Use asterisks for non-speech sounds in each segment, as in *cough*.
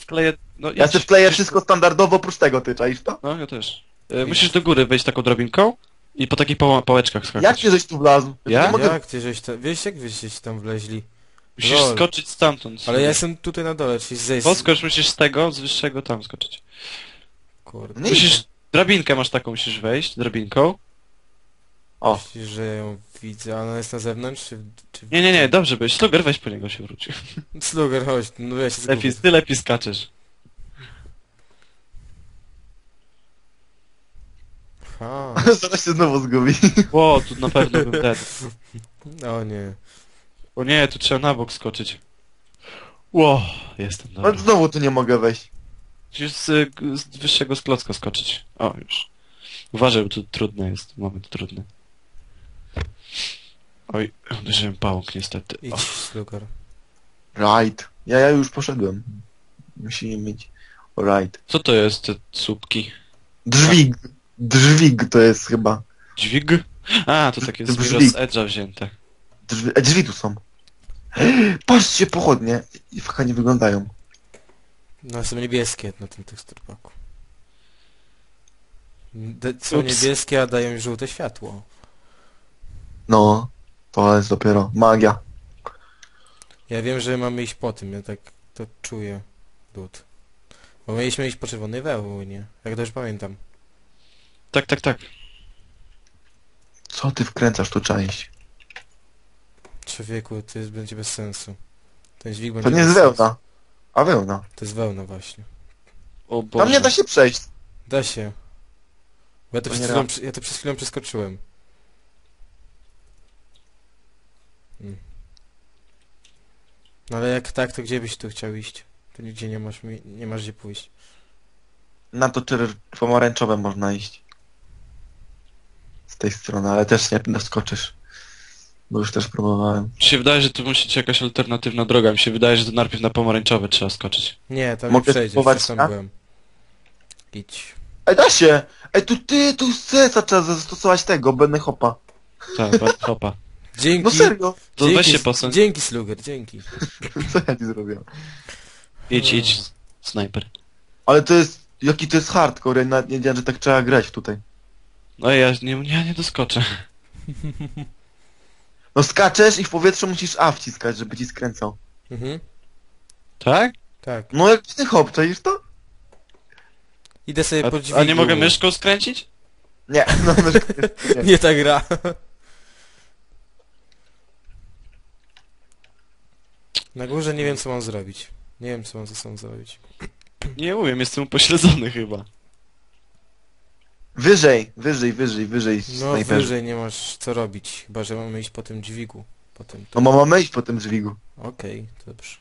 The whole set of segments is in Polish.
Wkleję... No, Ja sobie wkleję wszystko standardowo oprócz tego, ty czaisz to? No, ja też. E, musisz do góry wejść taką drabinką i po takich pała pałeczkach skakać. Jak ty żeś tu wlazł? Ja? nie mogę... Jak ty żeś tam... Wiesz jak wyście tam wleźli? Musisz Lol. skoczyć stamtąd. Ale ja jestem tutaj na dole, czyli zejść... Poskocz musisz z tego, z wyższego tam skoczyć. Kurde. Nie Musisz... Drabinkę masz taką, musisz wejść, drabinką. O, Myślisz, że ją widzę, a ona jest na zewnątrz, czy... czy... Nie, nie, nie, dobrze byś. Sluger, weź po niego się wróci. *laughs* Sluger, chodź, no ja się zgubię. Lepiej, ty lepiej skaczesz. Ha. *laughs* zaraz się znowu zgubi. Ło, tu na pewno bym ten. O nie. O nie, tu trzeba na bok skoczyć. Ło, jestem No dobry. znowu tu nie mogę wejść. Musisz z, z wyższego sklocka skoczyć. O, już. Uważaj, bo tu trudne jest. Moment trudny. Oj, uderzyłem pałąk niestety. Idź. Right. Ja, ja już poszedłem. Musimy mieć... Right. Co to jest, te słupki? Drzwig. Drzwig to jest chyba. Dźwig? A, to takie z Edge'a wzięte. Drzwi, e, drzwi tu są. *gasps* Patrzcie, pochodnie. I fajnie wyglądają. No są niebieskie na tym teksturpaku. De są Ups. niebieskie, a dają żółte światło. No, to jest dopiero magia. Ja wiem, że mamy iść po tym, ja tak to czuję. Dud. Bo mieliśmy iść po czerwonej wełnie, jak dobrze pamiętam. Tak, tak, tak. Co ty wkręcasz tu część? Człowieku, to jest, będzie bez sensu. Ten dźwig będzie To nie jest sensu. wełna. A wełna. To jest wełna właśnie. O Boże. Tam nie da się przejść. Da się. Bo ja to, To przed nie chwilą, przy- ja to przed chwilą przeskoczyłem. Hmm. No ale jak tak, to gdzie byś tu chciał iść? Tu nigdzie nie masz, mi- nie masz gdzie pójść. Na to czerer pomarańczowe można iść. Z tej strony, ale też nie doskoczysz. Bo już też próbowałem. Mi się wydaje, że tu musi być jakaś alternatywna droga. Mi się wydaje, że to najpierw na pomarańczowe trzeba skoczyć. Nie, tam Mogę nie przejdziesz, spróbować, już tam a? byłem. Idź. Ej, da się! Ej, tu ty, tu z CS-a trzeba zastosować tego, Benny Hopa. Tak, hopa. Dzięki. No serio! To dzięki, weź się posądź. Dzięki, Sluger, dzięki. *laughs* Co ja ci zrobiłem? Idź, idź, snajper. Ale to jest, jaki to jest hardcore, ja nawet nie wiedziałem, że tak trzeba grać tutaj. No ja nie, ja nie doskoczę. *laughs* No skaczesz i w powietrzu musisz A wciskać, żeby ci skręcał. Mhm, Tak? tak. No jak ty hop, czaisz to? Idę sobie po A, dźwigu. a nie mogę myszką skręcić? Nie, *laughs* no myszką nie. Nie ta gra. Na górze nie wiem co mam zrobić. Nie wiem co mam ze sobą zrobić. Nie umiem, jestem upośledzony chyba. Wyżej, wyżej, wyżej, wyżej No snajperzy. wyżej nie masz co robić, chyba że mamy iść po tym dźwigu. Po tym. No mamy iść po tym dźwigu. Okej, dobrze.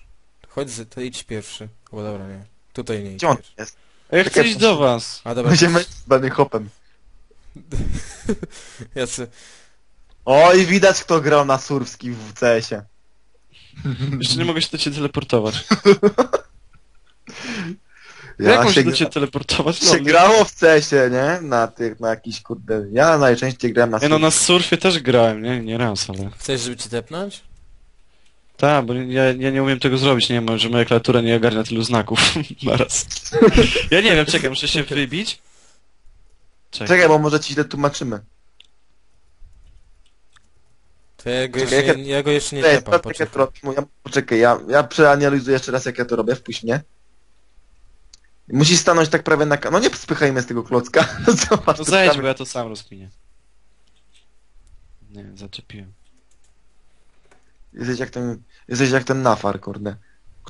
Chodź, z- to idź pierwszy. O dobra, nie. Tutaj nie idź Gdzie on pierwszy. jest? Ja chcę Czekaj, iść do was. A dobra. Będziemy z Benny Hopem. *laughs* Ja se... Oj, widać kto grał na Surwski w CS-ie. *laughs* Jeszcze nie mogę się do ciebie teleportować. *laughs* Ja Jak się do ciebie teleportować? się No, grało w CS-ie, nie? Na tych, na jakiś kurde... Ja najczęściej grałem na Nie no, na surfie też grałem, nie? Nie raz, ale... Chcesz, żeby ci tepnąć? Tak, bo ja, ja nie umiem tego zrobić, nie wiem, że moja klawiatura nie ogarnia tylu znaków *laughs* naraz. Ja nie wiem, czekaj, muszę się wybić. Czekaj. Czekaj, bo może ci źle tłumaczymy. To ja go Czekaj, jeszcze jak nie, ja go jeszcze nie Cześć, tepam, patrz jak ja to poczekaj. robię. Ja, poczekaj, ja, ja przeanalizuję jeszcze raz jak ja to robię, wpuść mnie. Musisz stanąć tak prawie na... ka- No nie spychajmy z tego klocka. *laughs* Zobacz, No zejdź, bo ja to sam rozkminię. Nie, zaczepiłem. Jesteś jak ten... Jesteś jak ten nafar, kurde.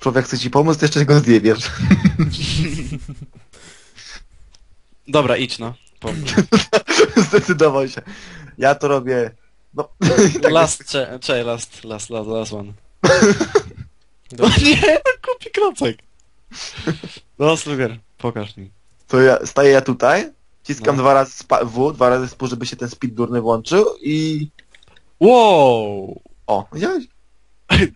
Człowiek chce ci pomóc, to jeszcze go zjebiesz. *laughs* Dobra, idź no. *laughs* Zdecydował się. Ja to robię... No... *laughs* tak Last, cze, cze, last, last, last, last one. *laughs* O Dobrze. nie, kupi klocek. No, Sluger, pokaż mi. To ja staję ja tutaj, ciskam No. dwa razy spa- W, dwa razy spu, żeby się ten speed durny włączył i... Wow! O, widziałeś?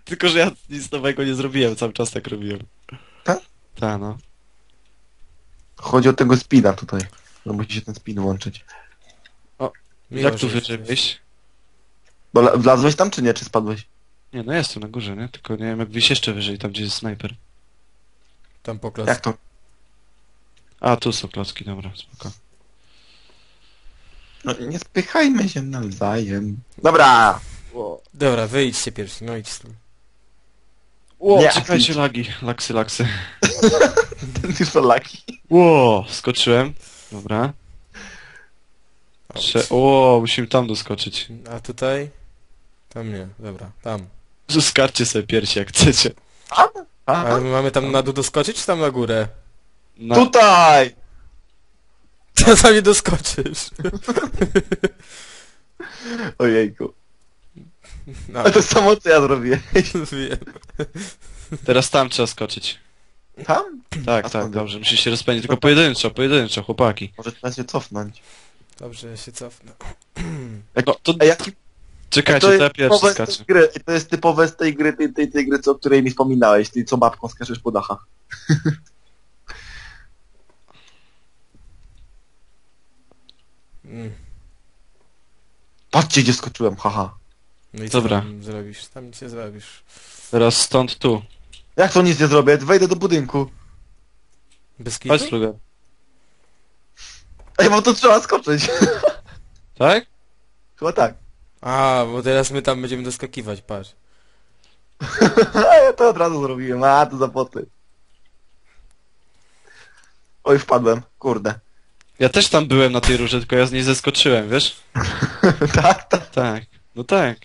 Tylko, że ja nic nowego nie zrobiłem, cały czas tak robiłem. Tak? Tak, no. Chodzi o tego speeda tutaj. No musi się ten speed włączyć. Miło, Jak tu wyjść? Bo la- wlazłeś tam czy nie, czy spadłeś? Nie, no jestem na górze, nie? Tylko nie wiem jak wyjść jeszcze wyżej, tam gdzie jest snajper. Tam poklas. Jak to? A, tu są klocki, dobra, spoko. No, nie spychajmy się nawzajem. Dobra! Dobra, wyjdźcie pierwsi, no idź tu. Ło, Nie, czekajcie, lagi, laksy, laksy. *laughs* Ten już laki. Ło, skoczyłem. Dobra. Prze Ło, musimy tam doskoczyć. A tutaj? Tam nie, dobra, tam. Skarcie sobie piersi jak chcecie. A? Ale my mamy tam na dół doskoczyć, czy tam na górę? Na... Tutaj! *laughs* Czasami doskoczysz. *laughs* Ojejku. No, Ale to samo co ja zrobiłem. wiem. Teraz tam trzeba skoczyć. Tam? Tak, A tak, skąd? dobrze, musisz się rozpędzić, tylko pojedynczo, pojedynczo, chłopaki. Może trzeba się cofnąć. Dobrze, ja się cofnę. No, to Ej, jaki czekajcie, to jest ja pierwszy typowe z tej gry, to jest typowe z tej gry, tej, tej, tej gry, co, o której mi wspominałeś, tej co babką skaczesz po dachach. *laughs* Mm. Patrzcie gdzie skoczyłem, haha. No i co Dobra. tam zrobisz? Tam nic nie zrobisz. Teraz stąd tu. Jak to nic nie zrobię? Wejdę do budynku. Bez kitu? Chodź, Fluger. Ej, bo to trzeba skoczyć. *laughs* Tak? Chyba tak. A, bo teraz my tam będziemy doskakiwać, patrz. *laughs* Ja to od razu zrobiłem, a to za poty. Oj, wpadłem, kurde. Ja też tam byłem na tej rurze, tylko ja z niej zeskoczyłem, wiesz? *laughs* tak, tak, Tak. No tak.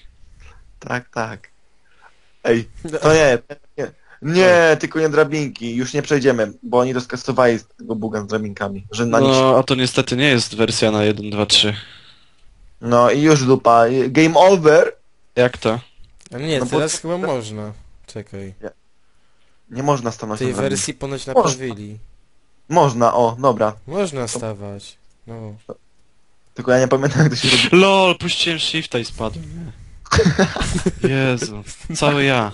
tak, tak. Ej, to nie, nie. Nie, tylko nie drabinki, już nie przejdziemy, bo oni doskasowali z tego buga z drabinkami, że na nich... No, a to niestety nie jest wersja na 1, 2, 3. No i już dupa, game over. Jak to? A nie, No bo teraz chyba można. Czekaj. Nie można stanąć Tej na wersji ponoć Można. naprawili. Można, o, dobra. Można stawać. No. Tylko ja nie pamiętam jak to się robi. LOL, puściłem shifta i spadłem, nie? *laughs* Jezu, cały ja.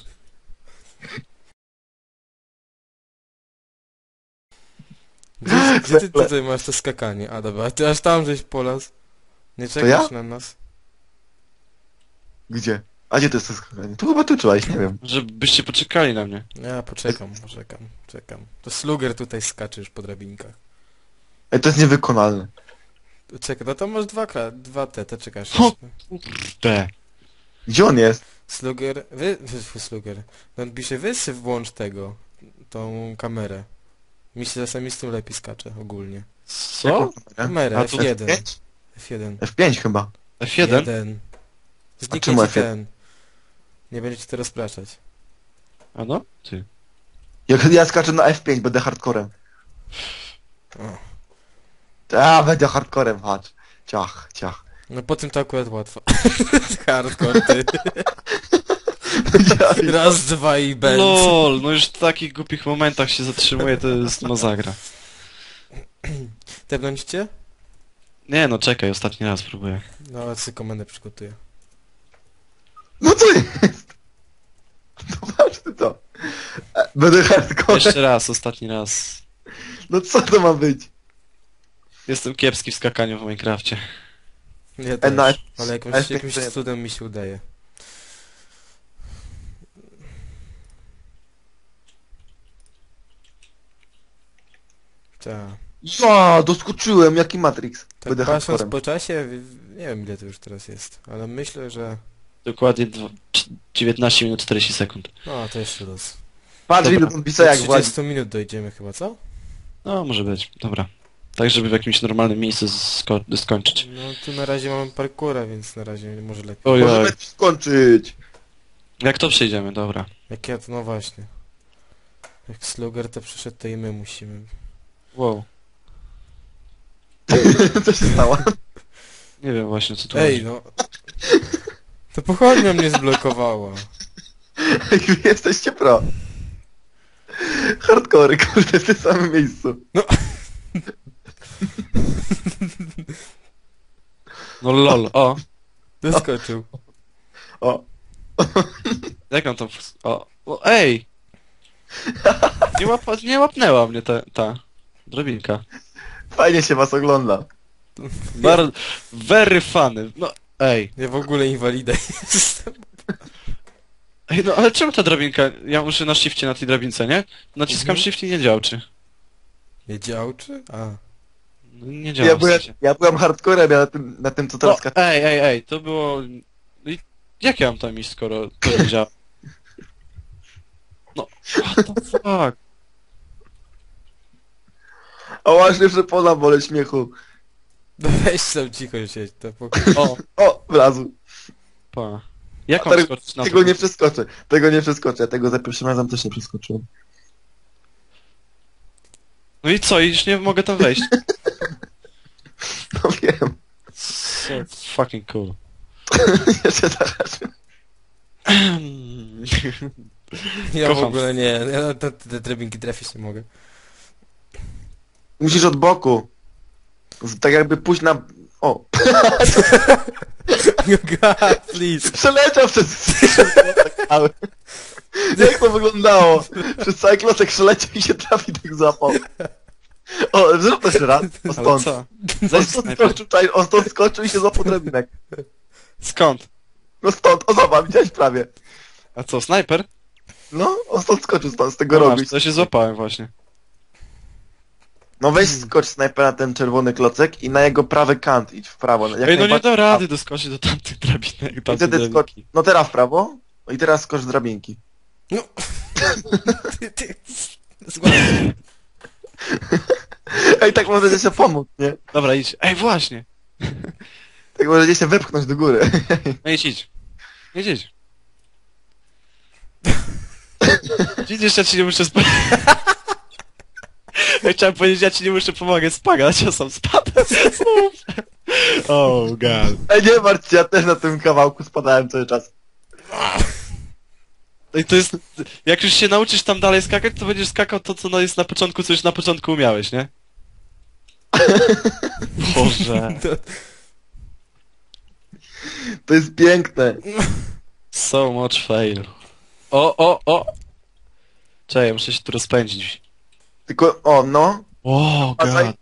Gdzie, gdzie ty tutaj masz to skakanie? A dobra, ty aż tam żeś polas. Nie czekasz na nas? Gdzie? A gdzie to jest to skakanie? Tu chyba tu czułeś, nie wiem. Żebyście poczekali na mnie. Ja poczekam, poczekam, czekam. To sluger tutaj skacze już po drabinkach. Ej, to jest niewykonalne. Czekaj, no to masz dwa, kra- dwa te, te czekasz. Ho! Te. Gdzie on jest? Sluger, wy, wy, sluger. No pisze, wysyp włącz tego, tą kamerę. Mi się czasami z tym lepiej skacze ogólnie. Co? Kamerę? A to F1. F5? F1. F5 chyba. F1? Jeden. Zniknie czemu ci F1? ten. Nie będziecie to rozpraszać. A no? Ty. Jak ja skaczę na F5, będę hardcorem. O. A, będę hardcorem, chodź. Ciach, ciach. No po tym to akurat łatwo. *laughs* Hardcore ty. *laughs* Raz, dwa i będ. LOL, no już w takich głupich momentach się zatrzymuje, to jest masakra. Tepnąć cię? Nie no, czekaj, ostatni raz próbuję. No, ale sobie komendę przygotuję. No co jest? No ty to. E, Będę hardcorem. Jeszcze raz, ostatni raz. No co to ma być? Jestem kiepski w skakaniu w Minecrafcie. Nie E, też, no, ale jakimś, jakimś cudem mi się udaje. Tak. Ja, doskoczyłem, jaki Matrix. Tak Będę patrząc hardcorem. po czasie, w- nie wiem ile to już teraz jest, ale myślę, że... Dokładnie dwa- cz- 19 minut 40 sekund. No, to jeszcze raz. Patrz, Dobra. ile on pisa Do jak właśnie. 30 minut dojdziemy chyba, co? No, może być, dobra. Tak, żeby w jakimś normalnym miejscu sko skończyć. No, tu na razie mamy parkoura, więc na razie może lepiej. Oj, Możemy oj. skończyć. Jak to przejdziemy, dobra. Jak ja to, no właśnie. Jak Slugger to przyszedł, to i my musimy. Wow. *laughs* Co się stało? Nie wiem właśnie co tu Ej, chodzi. no. To pochodnia mnie zblokowała. *laughs* Wy jesteście pro. Hardcore, kurde, w tym samym miejscu. No *laughs* lol, o. Doskoczył. O, Jak on to... O, o ej! Nie, łapa, nie łapnęła mnie ta, ta drobinka. Fajnie się was ogląda. Bardzo, very funny. No, ej. Ja w ogóle inwalida jestem. Ej, no ale czemu ta drabinka? Ja muszę na shifcie na tej drabince, nie? Naciskam Mhm. shift i nie działa, czy? Nie działczy? A. No, nie działa Ja w byłem, sensie. ja byłem hardcorem, ja na tym, na tym co No, teraz skaczę. ej, ej, ej, to było... I Jak ja mam tam iść, skoro to nie działa? *laughs* No, what the fuck? O właśnie przepona wolę śmiechu. No weź sam cicho siedź, to po... O, O, wlazł. pa. Jak mam skoczyć na Tego to? nie przeskoczę. Tego nie przeskoczę. Tego za pierwszym razem też nie przeskoczyłem. No i co, i już nie mogę tam wejść. *laughs* No wiem. So fucking cool. *laughs* Jeszcze zaraz. *clears throat* Ja w Kocham. ogóle nie, ja na te, te drabinki trafić nie mogę. Musisz od boku. Tak jakby pójść na... O! *laughs* God, please. Przeleciał przez cały. *laughs* Jak to wyglądało? Przez cały klocek przeleciał i się trafi tak zapał. O, zrób to jeszcze raz. O stąd. Zaś stąd skoczył, czaj- on stąd skoczył i się złapał drabinek. Skąd? No stąd, o zobacz, widziałeś prawie. A co, snajper? No, on stąd skoczył stąd, z tego No, robić. to się złapałem właśnie. No weź skocz snajper na ten czerwony klocek i na jego prawy kant idź w prawo. Jak Ej, no nie najbardziej dam w prawo. rady doskoczyć do tamtych drabinek, I tamtych wtedy skocz. drabinki. No teraz w prawo. I teraz skocz z drabinki. No. *laughs* Ty, ty, zgłaszam. *laughs* Ej, tak możecie się pomóc, nie? Dobra, idź. Ej, właśnie! *laughs* Tak możecie się wepchnąć do góry. No idź, idź. Idź, idź. Widzisz, ja ci nie muszę sp... Ja chciałem powiedzieć, ja ci nie muszę pomagać spagać, ja sam spadłem. *laughs* Oh god. Ej, nie martw się, ja też na tym kawałku spadałem cały czas. I to jest... Jak już się nauczysz tam dalej skakać, to będziesz skakał to, co no jest na początku, co już na początku umiałeś, nie? *laughs* Boże. To, To jest piękne. So much fail. O, o, o! Czekaj, muszę się tu rozpędzić. Tylko, o, no. O, god.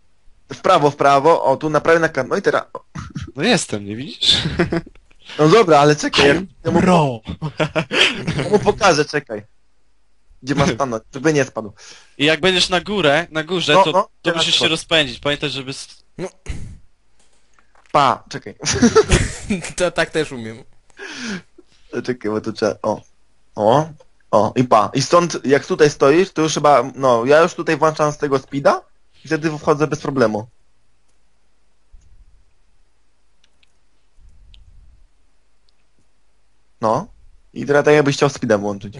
W prawo, w prawo. O, tu naprawię na kant. No i teraz. No jestem, nie widzisz? *laughs* No dobra, ale czekaj, ja, ja, mu, Bro! ja mu pokażę, czekaj. Gdzie ma stanąć, żeby nie spadł. I jak będziesz na górę, na górze, No, to, no, to teraz musisz się rozpędzić. Pamiętaj, żeby... s- Pa, czekaj. *laughs* to tak też umiem. czekaj, bo to trzeba. O. O. O, i pa. I stąd, jak tutaj stoisz, to już chyba, no, ja już tutaj włączam z tego speeda i wtedy wchodzę bez problemu. No. I teraz tak jakbyś chciał speedem włączyć.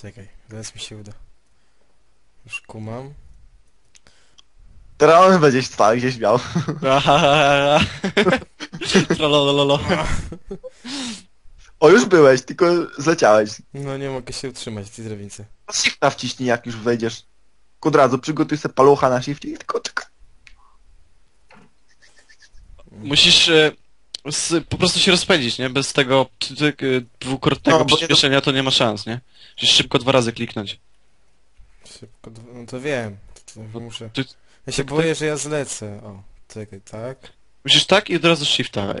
Czekaj, zaraz mi się uda. Już kumam. Teraz on będzie stał śmiał. *laughs* *laughs* Trolololo. *laughs* O, już byłeś, tylko zleciałeś. No nie mogę się utrzymać w tej drabince. Shifta wciśnij, jak już wejdziesz. Od razu przygotuj sobie palucha na shifcie i tylko czekaj. Musisz e, s, po prostu się rozpędzić, nie? Bez tego ty, ty, e, dwukrotnego No, bo nie przyspieszenia to nie ma szans, nie? Musisz szybko dwa razy kliknąć. Szybko, dw- no to wiem. To, muszę. ty- Ja się boję, że ja zlecę. O, czekaj, tak. Musisz tak i od razu shifta.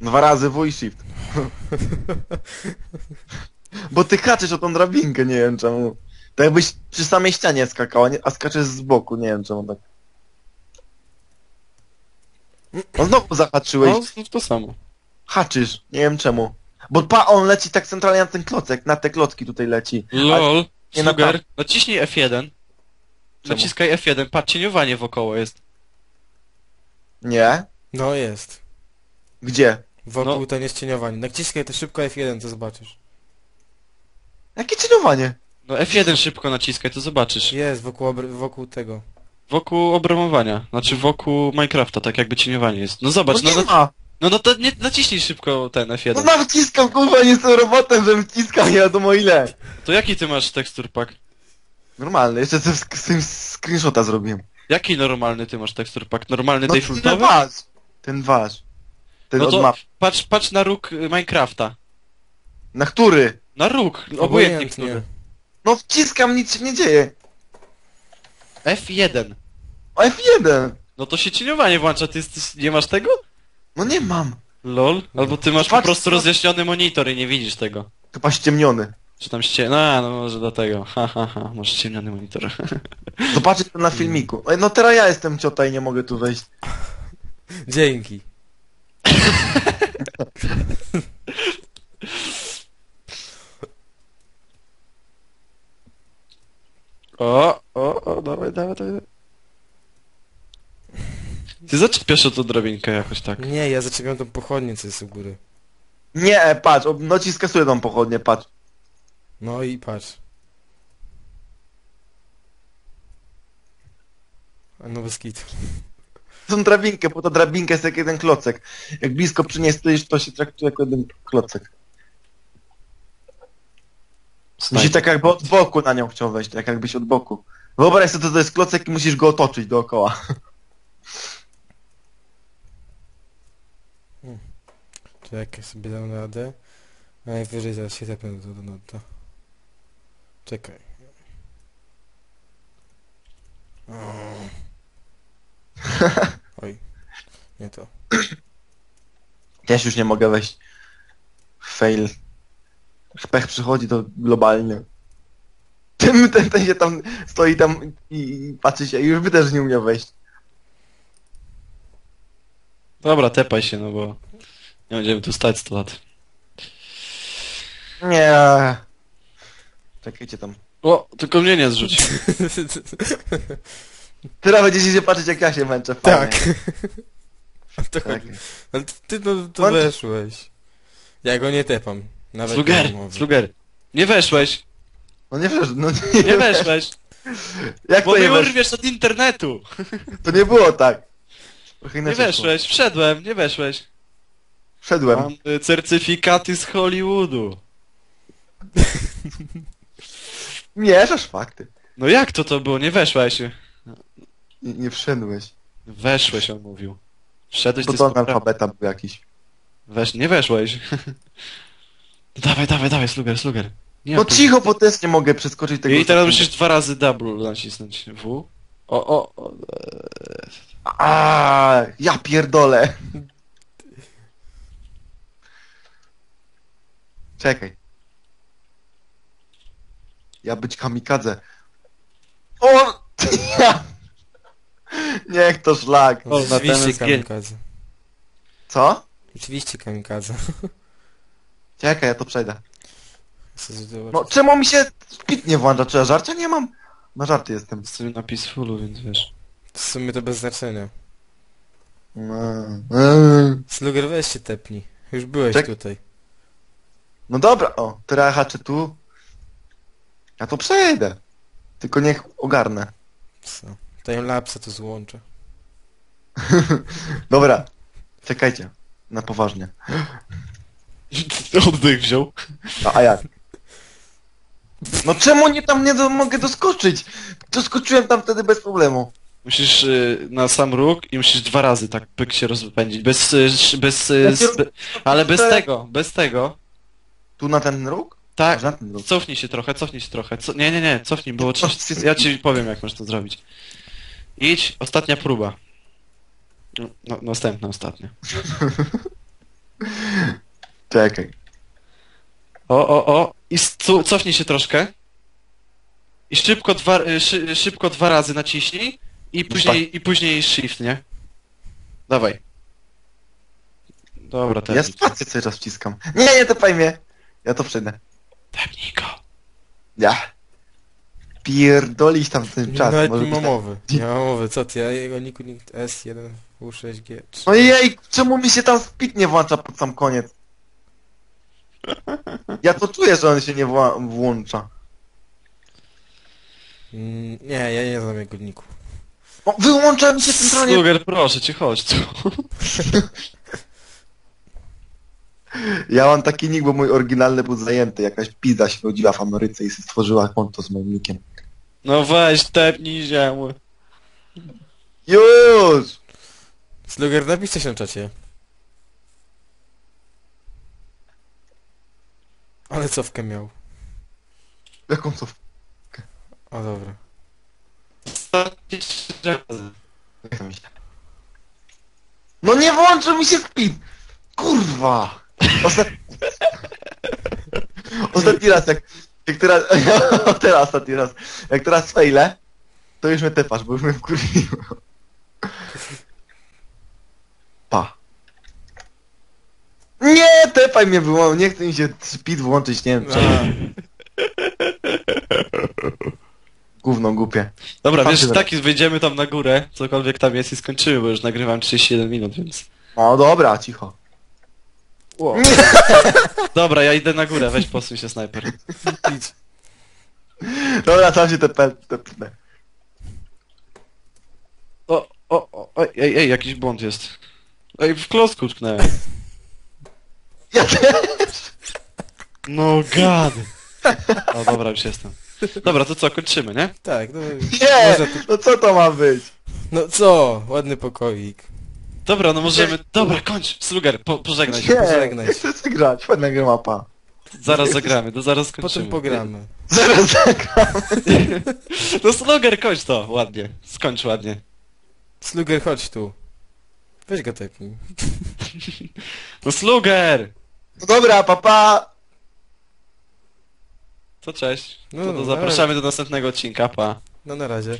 Dwa razy W i shift. Bo ty kaczysz o tą drabinkę, nie wiem czemu. Tak jakbyś przy samej ścianie skakał, a, nie, a skaczesz z boku, nie wiem czemu tak. No znowu zahaczyłeś. No, znów to samo. Haczysz, nie wiem czemu. Bo pa, on leci tak centralnie na ten klocek, na te klocki tutaj leci. LOL, nie na Sugar, naciśnij F1. Czemu? Naciskaj F1, patrz, cieniowanie wokoło jest. Nie? No jest. Gdzie? Wokół No. ten jest cieniowanie. Naciskaj to szybko F1, to zobaczysz. Jakie cieniowanie? No F1 szybko naciskaj, to zobaczysz. Jest, wokół, obr- wokół tego. Wokół obramowania, znaczy wokół Minecrafta, tak jakby cieniowanie jest. No zobacz, No no, nie no, ma! no, no to nie, naciśnij szybko ten No F1. mam wciskam, kurwa, nie jestem robotem, żebym wciskał, nie wiadomo ile. To jaki ty masz tekstur pack? Normalny, jeszcze z, z tym screenshota zrobiłem. Jaki normalny ty masz tekstur pack? Normalny No ten defaultowy? wasz! Ten wasz. Ten No to patrz, patrz na róg y, Minecrafta. Na który? Na róg, obojętnie który. No wciskam, nic się nie dzieje. F1. F1! No to się cieniowanie włącza, ty jesteś, nie masz tego? No nie mam. Lol? Albo ty masz po Patrz, prostu co- rozjaśniony monitor i nie widzisz tego. Chyba ściemniony. Czy tam ście... No, no może dlatego. Ha, ha, ha. Masz ściemniony monitor. Zobaczcie to na filmiku. No teraz ja jestem ciota i nie mogę tu wejść. Dzięki. O, o, o, dawaj, dawaj, dawaj. Ty zaczepiasz o tą drabinkę jakoś tak. Nie, ja zaczepiam tą pochodnię, co jest u góry. Nie, patrz, no ci skasuję tą pochodnię, patrz. No i patrz. A no bez kitu. Tą drabinkę, bo ta drabinka jest jak jeden klocek. Jak blisko przy niej stoisz, to się traktuje jako jeden klocek. Musisz tak jakby od boku na nią chciał wejść, tak jakbyś od boku. Wyobraź sobie, to, to jest klocek i musisz go otoczyć dookoła. To jak ja sobie dam radę. Najwyżej zaraz się zepnę do, do, do, do. Czekaj. *laughs* Oj. Nie to. Też już nie mogę wejść. Fail. Pech przychodzi to globalnie. Ten, ten, ten się tam stoi tam i, i patrzy się i już by też nie umiał wejść. Dobra, tepaj się, no bo nie będziemy tu stać 100 lat. Nie. Czekajcie tam. O, tylko mnie nie zrzuć. *laughs* Teraz będziecie się patrzeć jak ja się męczę. Fajnie. tak. *laughs* To tak. chodzi. Ale ty no to Bądź- weszłeś. Ja go nie tepam. Nawet Sluger, nie sluger. Nie weszłeś, No nie wiesz, no nie, nie weszłeś, *laughs* Jak bo to nie mnie urwiesz od internetu. To nie było tak. Nie weszłeś, wszedłem, nie weszłeś. Wszedłem. Mam y, certyfikaty z Hollywoodu. *laughs* Mieszasz fakty. No jak to to było? Nie weszłeś. Nie, nie wszedłeś. Weszłeś, on mówił. Wszedłeś, Bo to analfabeta był jakiś. Wesz, nie weszłeś. *laughs* dawaj, dawaj, dawaj, sluger, sluger. Nie, No cicho, bo też nie mogę przeskoczyć tego. I teraz musisz dwa razy double nacisnąć. W. O, o, o. A, ja pierdolę. Czekaj. Ja być kamikadze. O! *laughs* Ja. Niech to szlak. O, Oczywiście kamikadze. Co? Oczywiście kamikadze. *laughs* Czekaj, ja to przejdę. No czemu mi się spit nie włącza? Czy ja żarcia nie mam? Na żarty jestem. Jestem na peacefulu, więc wiesz. W sumie to bez znaczenia. No, Sluger weź się tepnij. Już byłeś Czek- tutaj. no dobra, o, teraz ja haczę tu. Ja to przejdę. Tylko niech ogarnę. Co? Timelapse to złączę. *laughs* Dobra, czekajcie. Na poważnie. *laughs* Oddech wziął. A, a jak? No czemu nie tam nie do, mogę doskoczyć? Doskoczyłem tam wtedy bez problemu. Musisz y, na sam róg i musisz dwa razy tak pyk się rozpędzić. Bez, y, sz- bez, y, Ja się ale bez tego, bez tego. Tu na ten róg? Tak, na ten róg. cofnij się trochę, cofnij się trochę. Co, nie, nie, nie, cofnij, bo ci, ja ci powiem jak możesz to zrobić. Idź, ostatnia próba. No, no, następna, ostatnia. *laughs* Czekaj. O, o, o. I cu- cofnij się troszkę. I szybko dwa, y, szy, szybko dwa razy naciśnij. I później, i później shift, nie? Dawaj. Dobra, Ja tepnij. spację cały czas wciskam. Nie, nie, tepaj mnie. Ja to przejdę. Tepnij go. Ja. Pierdolić tam ten czas. Nawet może nie być mam tak. mowy. Nie mam mowy, co ty? Ja jego niku nikt S1 U6G. No jej, czemu mi się tam spit nie włącza pod sam koniec? Ja to czuję, że on się nie wła- włącza. Mm, nie, ja nie znam jego niku. O, wyłącza mi się centralnie. Sluger, proszę cię, chodź tu. *laughs* Ja mam taki nick, bo mój oryginalny był zajęty. Jakaś pizda się rodziła w Ameryce i stworzyła konto z moim nickiem. No weź, tepnij się. Już! Sluger, napisz coś na czacie. Ale cofkę miał. Jaką co? O dobra. Się. No nie włączył mi się speed! Kurwa! Ostatni... *laughs* ostatni raz, jak... Jak teraz... *laughs* teraz ostatni raz. Jak teraz fejlę, to już mnie tepasz, bo już mnie wkurwił. Pa. Nie, tepaj mnie było, nie chce mi się speed włączyć, nie wiem czemu. Gówno głupie. Dobra, Fakty wiesz, zaraz. taki wyjdziemy tam na górę, cokolwiek tam jest i skończymy, bo już nagrywam 31 minut, więc... O dobra, cicho. *laughs* Dobra, ja idę na górę, weź posuń się snajper. idź. Dobra, tam się tepę, tepnę. O, o, o, ej, ej, ej, jakiś błąd jest. Ej, w klocku utknąłem. Ja też. No god. O dobra, już jestem. Dobra, to co, kończymy, nie? Tak, no, Nie! można tu... No co to ma być? no co, ładny pokoik. Dobra, no możemy... Dobra, kończ, Sluger, po, pożegnaj się. Nie, pożegnaj się. chcę grać, fajna gra mapa. Zaraz zagramy, to zaraz skończymy. Potem pogramy. Zaraz zagram. *laughs* No Sluger, kończ to, ładnie. Skończ ładnie. Sluger, chodź tu. Weź go tepnij. *laughs* No Sluger! No dobra, papa. To cześć. No, To, to no, zapraszamy do następnego odcinka, pa. No na razie.